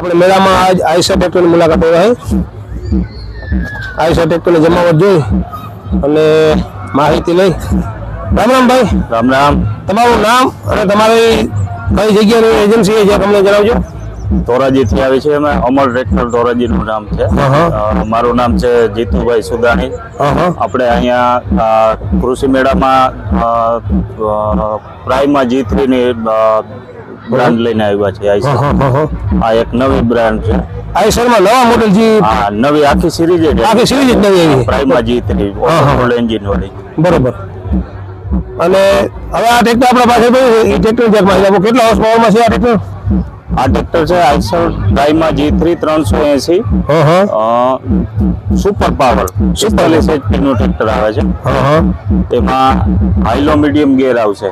આપણે મેળામાં આજ આઈસર ટ્રેક્ટરની મુલાકાત આવ્યા છે આઈસર ટ્રેક્ટરની જમાવટ જોઈ અને માહિતી લઈ. રામ રામ ભાઈ. રામ રામ. તમારું નામ અને તમારી કઈ જગ્યાની એજન્સી છે તમને જણાવજો. ધોરાજીથી આવી છે અમે. અમર ટ્રેક્ટર ધોરાજીનું નામ છે. મારું નામ છે જીતુભાઈ સુદાણી. આપણે અહીંયા કૃષિ મેળામાં પ્રાઇમમાં અ, જી થ્રી ની બ્રાન્ડ લઈને આવ્યા છે આઈસર આ એક નવી બ્રાન્ડ છે. આઈસરમાં નવા મોડેલ જે આ નવી આખી સિરીઝ છે આખી series જ નવી આવી પ્રાઇમા જી થ્રી હા, હા. એન્જિન વાળી. બરોબર. અને હવે આ ટ્રેક્ટર આપણા પાસે એ ટ્રેક્ટર જે માહિતી કેટલા હોર્સ પાવરમાં છે આ ટ્રેક્ટર આ ટ્રેક્ટર છે આઈસર પ્રાઇમા જી થ્રી ત્રણસો એસી. સુપર પાવર પિસ્તાલીસ એચપી નું ટ્રેક્ટર આવે છે. તેમાં હાઈલો મીડિયમ ગેર આવશે.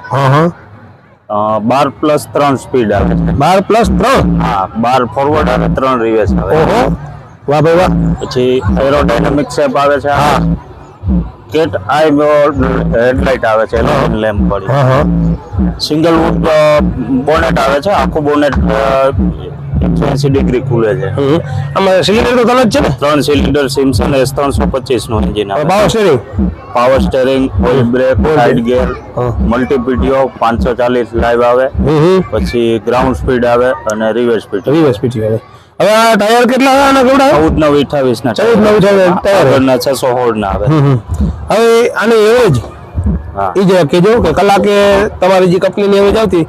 બાર પ્લસ ત્રણ સ્પીડ આવે છે. બાર પ્લસ ત્રણ? હા બાર ફોરવર્ડ અને ત્રણ રિવર્સ આવે. ઓહો. વાહ ભાઈ વાહ. પછી એરોડાયનામિક શેપ આવે છે હા. કેટ આઈ હેડલાઇટ આવે છે લેમ્પ વાળી સિંગલ વુડ બોનેટ આવે છે આખું બોનેટ એકસો એસી ડિગ્રી ખુલે છે. આમાં સિલિન્ડર તો જ છે ને? ત્રણ સિલિન્ડર સિમસન એસ ત્રણસો પચીસનું એન્જિન આવે બાવ steering power steering oil brake side gear multi PTO પાંચસો ચાલીસ લાઈવ આવે. પછી ગ્રાઉન્ડ સ્પીડ આવે અને રિવર્સ સ્પીડ રિવર્સ સ્પીડ આવે. હવે આ ટાયર કેટલા આના કેવડા ચૌદ નવ અઠાવીસ ના ચૌદ નવ ટાયર ટાયર આગળના છસો હોર્ડ ના આવે. હવે આને એવરેજ એ જ કેજો કે કલાકે તમારી જે કંપનીની એવરેજ આવતી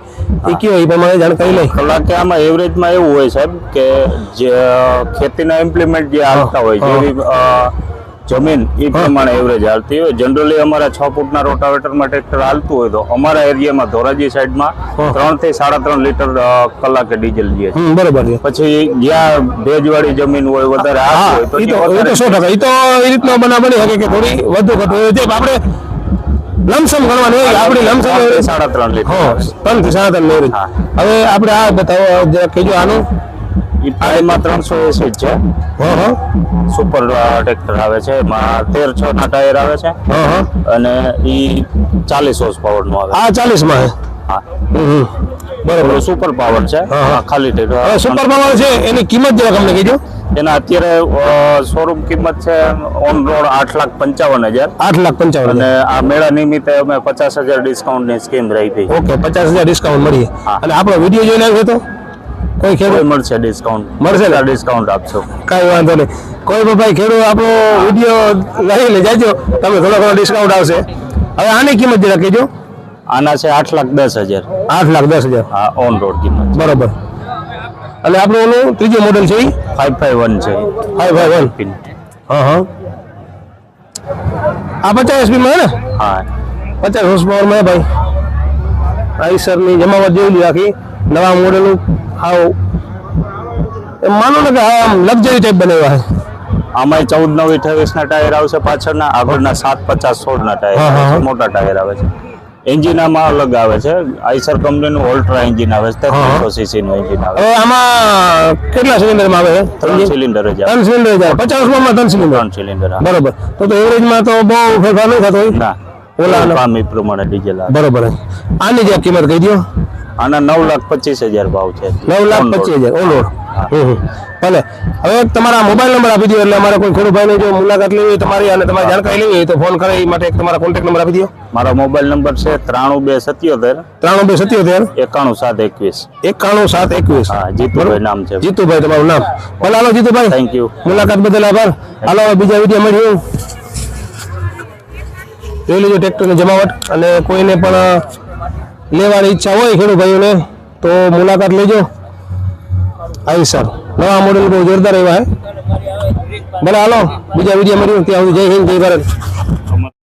એ કયો એ પ્રમાણે જાણકારી લઈ. કલાકે આમાં એવરેજમાં એવું હોય સાહેબ કે જે ખેતીના ઇમ્પ્લિમેન્ટ જે આવતા હોય જેવી જમીન એ પ્રમાણે એવરેજ હાલતી હોય. જનરલી અમારા છ ફૂટના રોટાવેટરમાં ટ્રેક્ટર હાલતું હોય તો અમારા એરિયામાં ધોરાજી સાઈડમાં ત્રણથી સાડા ત્રણ લીટર કલાકે ડીઝલ જે છે. બરોબર પછી જ્યાં ભેજવાળી જમીન હોય વધારે એ હોય તો એ તો તો સો ટકા. એ તો એ રીતનો બના બની શકે કે થોડી વધુ ઘટુ. હોય આપણે લમસમ ગણવાની હોય આપણી લમસમ સાડા ત્રણ લીટર. ત્રણથી સાડા ત્રણ હવે આપણે આ બતાવો કહેજો આનું. ઈ પાણીમાં ત્રણસો એસી છે. હા હા. સુપર ટ્રેક્ટર આવે છે. એમાં તેર છ ના ટાયર આવે છે. હા હા. અને ઈ ચાલીસ હોર્સ પાવરનું આવે. આ ચાલીસમાં હા. બરોબર. સુપર પાવર છે. હા, હા. ખાલી ટેક. સુપર પાવર છે એની કિંમત જરા તમને કહેજો. એના અત્યારે શોરૂમ કિંમત છે ઓન રોડ આઠ લાખ પંચાવન હજાર. આઠ લાખ પંચાવન અને આ મેળા નિમિત્તે અમે પચાસ હજાર ડિસ્કાઉન્ટની સ્કીમ રાખી ઓકે પચાસ હજાર ડિસ્કાઉન્ટ મળીએ. અને આપણો વીડિયો જોઈને આવ્યો તો કોઈ ખેડૂત? મળશે ડિસ્કાઉન્ટ મળશે ને? ડિસ્કાઉન્ટ આપશો. કાંઈ વાંધો નહીં. કોઈ પણ ભાઈ ખેડૂત આપણો વીડિયો લઈ લે જાજો. તમે થોડો ઘણો ડિસ્કાઉન્ટ આવશે. હવે આની કિંમત જરા કહેજો. આના છે આઠ લાખ દસ હજાર. આઠ લાખ દસ હજાર. હા ઓન રોડ કિંમત. બરોબર. અને આપણું ઓલું ત્રીજું મોડેલ છે ફાઈવ ફાઈવ વન છે. ફાઈવ ફાઈવ વન પિન હા હા. આ પચાસ એસપીમાં ને? હા. પચાસ હોર્સ પાવરમાં ભાઈ. આઈસરની જમાવટ જેવી રાખી નવા મોડેલનું એમ માનો ને કે આમ લક્ઝરી ટાઈપ બનાવ્યા છે. આમાં ચૌદ નવ અઠાવીસ ના ટાયર આવશે પાછળના આગળના સાત પચાસ સોળ ના ટાયર આવે. મોટા ટાયર આવે છે. એન્જિન આમાં અલગ આવે છે. આઈસર કંપનીનું ઓલ્ટ્રા એન્જિન આવે છે ત્રણસો હા. સીસી નું એન્જિન આવે આમાં કેટલા સિલિન્ડરમાં આવે છે? ત્રણ સિલિન્ડર જ આવે. ત્રણ સિલિન્ડર જાય પચાસ રૂપિયામાં ત્રણ સિલિન્ડર? ત્રણ સિલિન્ડર બરોબર. તો તો એવરેજમાં તો બહુ ફેરફાર નહીં થતો ના. ઓલા ઓલા પ્રમાણે ડીઝલ બરોબર. આની જે કિંમત કહી દો આના નવ લાખ પચીસ હજાર ભાવ છે. નવ લાખ પચીસ હજાર. On road. ભલે. હવે તમારા મોબાઈલ નંબર આપી દો એટલે અમારે કોઈ ખેડૂત ભાઈને જો મુલાકાત લેવી હોય તમારી અને તમારી જાણકારી લેવી હોય તો ફોન કરે એ માટે તમારા કોન્ટેક્ટ નંબર આપી દો મારો મોબાઈલ નંબર છે ત્રાણું બે સત્યોતેર ત્રાણું બે સત્યોતેર? એકાણું સાત એકવીસ. એકાણું સાત એકવીસ. હા જીતુભાઈ નામ છે. જીતુભાઈ તમારું નામ. ભલે હાલો જીતુભાઈ. થેન્ક યુ મુલાકાત બદલ આભાર. હાલો બીજા વીડિયો મળ્યું જોઈ લેજો ટ્રેક્ટરની જમાવટ. અને કોઈને પણ લેવાની ઈચ્છા હોય ખેડૂત ભાઈઓને, તો મુલાકાત લેજો. આવી સર. નવા મોડેલ બહુ જોરદાર એવા હે. ભલે હાલો, બીજા વીડિયો મળ્યું ત્યાં સુધી જય હિન્દ, જય ભારત.